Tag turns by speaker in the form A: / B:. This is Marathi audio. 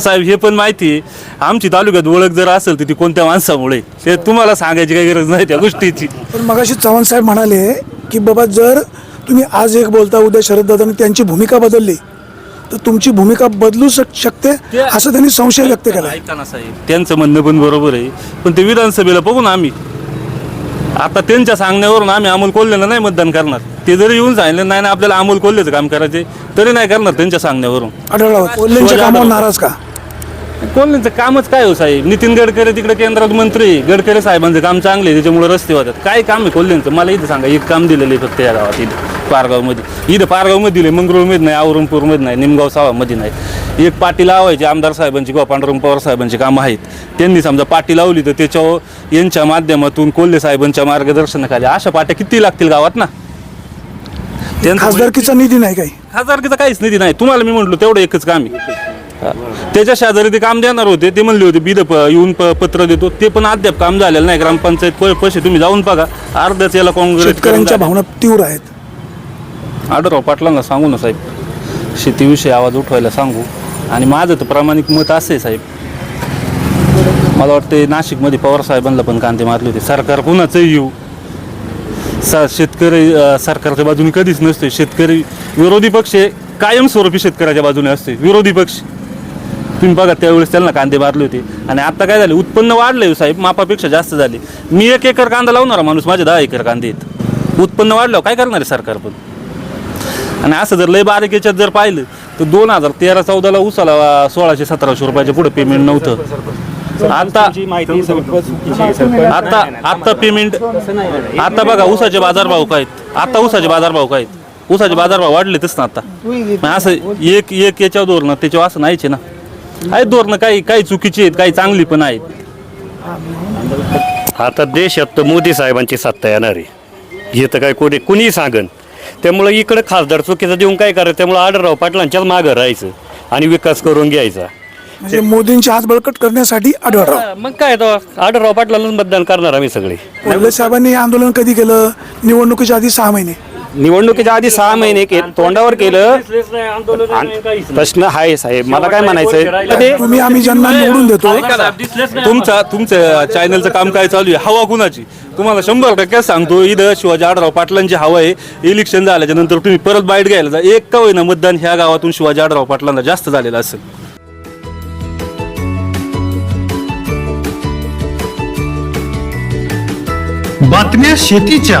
A: साहेब हे पण माहिती आहे. आमची तालुक्यात ओळख जर असेल तर ती कोणत्या माणसामुळे? ते तुम्हाला सांगायची काही गरज नाही त्या गोष्टीची.
B: पण मगाशी चव्हाण साहेब म्हणाले की बाबा जर तुम्ही आज एक बोलता उद्या शरददादांनी त्यांची भूमिका बदलली तर तुमची भूमिका बदलू शक शकते? असं त्यांनी संशय व्यक्त केला.
A: ऐका ना साहेब त्यांचं म्हणणं पण बरोबर आहे. पण ते विधानसभेला बघू ना आम्ही. आता त्यांच्या सांगण्यावरून आम्ही अमोल कोल्हेला नाही मतदान करणार. ते जरी येऊन सांगितलं नाही ना आपल्याला अमोल कोल्हेचं काम करायचे तरी नाही करणार त्यांच्या सांगण्यावरून.
B: आढळराव कोल्हेंच्या कामावर नाराज का?
A: कोल्हेंचं कामच काय हो साहेब? नितीन गडकरी तिकडे केंद्रात मंत्री. गडकरी साहेबांचं काम चांगले आहे, त्याच्यामुळे रस्ते होतात काय काम आहे कोल्हेंचं मला इथं सांगा एक काम दिलेलं आहे फक्त या गावात इथं पारगावमध्ये. इथं पारगावमध्ये दिले मंगरुळमध्ये नाही औरंगपूरमध्ये नाही निमगाव सावामध्ये नाही. एक पाटी लावायची आमदार साहेबांची किंवा पांडुरंग पवार साहेबांची कामं आहेत. त्यांनी समजा पाटी लावली तर त्याच्यावर यांच्या माध्यमातून कोल्हे साहेबांच्या मार्गदर्शनाखाली अशा पाट्या किती लागतील गावात ना? त्यांचं
B: खासदारकीचा निधी नाही काही.
A: खासदारकीचा काहीच निधी नाही. तुम्हाला मी म्हटलो तेवढं एकच काम आहे. त्याच्या शेजारी ते काम देणार होते. ते म्हणले होते बिद येऊन प- पत्र देतो. ते पण अद्याप काम झालेलं नाही. ग्रामपंचायत प- पैसे तुम्ही जाऊन बघा. अर्ध्याच याला काँग्रेस
B: शेतकऱ्यांच्या भावना तीव्र आहेत.
A: आडराव पाटलांना सांगू ना साहेब. शेतीविषयी आवाज उठवायला सांगू. आणि माझं तर प्रामाणिक मत असं आहे साहेब. मला वाटते नाशिकमध्ये पवार साहेबांना पण कांदे मारले होते. सरकार कुणाचंही येऊ. सा शेतकरी अं, सरकारच्या बाजूने कधीच नसते शेतकरी विरोधी पक्ष हे कायमस्वरूपी शेतकऱ्याच्या बाजूने असते विरोधी पक्ष. तुम्ही बघा त्यावेळेस त्यांना कांदे मारले होते. आणि आता काय झाले? उत्पन्न वाढलंय साहेब. मापापेक्षा जास्त झाले. मी एक एकर कांदा लावणारा माणूस माझे दहा एकर कांदे आहेत. उत्पन्न वाढल्यावर काय करणार आहे सरकार पण? आणि असं जर लय बारीक याच्यात जर पाहिलं तर दोन हजार तेरा चौदाला उसाला सोळाशे सतराशे रुपयाच्या पुढे पेमेंट नव्हतं. आता आता आता पेमेंट आता बघा उसाचे बाजारभाव काय आता उसाचे बाजारभाव काय उसाचे बाजारभाव वाढलेतच ना आता. असं एक एक याच्यावर धोरणं त्याच्यावर असं नाहीच ना. आहेत धोरणं काही काही चुकीची आहेत काही चांगली पण आहेत.
C: आता देशात तर मोदी साहेबांची सत्ता येणार आहे. हे तर काय कोणी कुणीही सांगन. त्यामुळं इकडं खासदार चुकीचं देऊन काय करायचं? त्यामुळं आढळराव पाटलांच्याच मागं राहायचं आणि विकास करून घ्यायचा.
B: म्हणजे मोदींचे हात बळकट करण्यासाठी आढळराव.
C: मग काय तो आढळराव पाटलांनाच मतदान करणार आम्ही सगळे.
B: कोल्हे साहेबांनी हे आंदोलन कधी केलं? निवडणुकीच्या आधी सहा महिने.
D: निवडणुकीच्या आधी सहा महिने के तोंडावर केलं. आणि प्रश्न आहे साहेब मला काय म्हणायचंय? ते
B: तुम्ही आम्ही ज्यांना निवडून देतो
A: तुमचा तुमच्या चॅनलचं काम काय चालू आहे. हवा कुणाची? तुम्हाला शंभर टक्के सांगतो इथं शिवाजी आडराव पाटलांची हवा आहे. इलेक्शन झाल्याच्यानंतर तुम्ही परत बाईट घ्यायला जा. एक का होईना मतदान ह्या गावातून शिवाजी आडराव पाटलांना जास्त झालेलं असेल.
E: बातम्या शेतीच्या.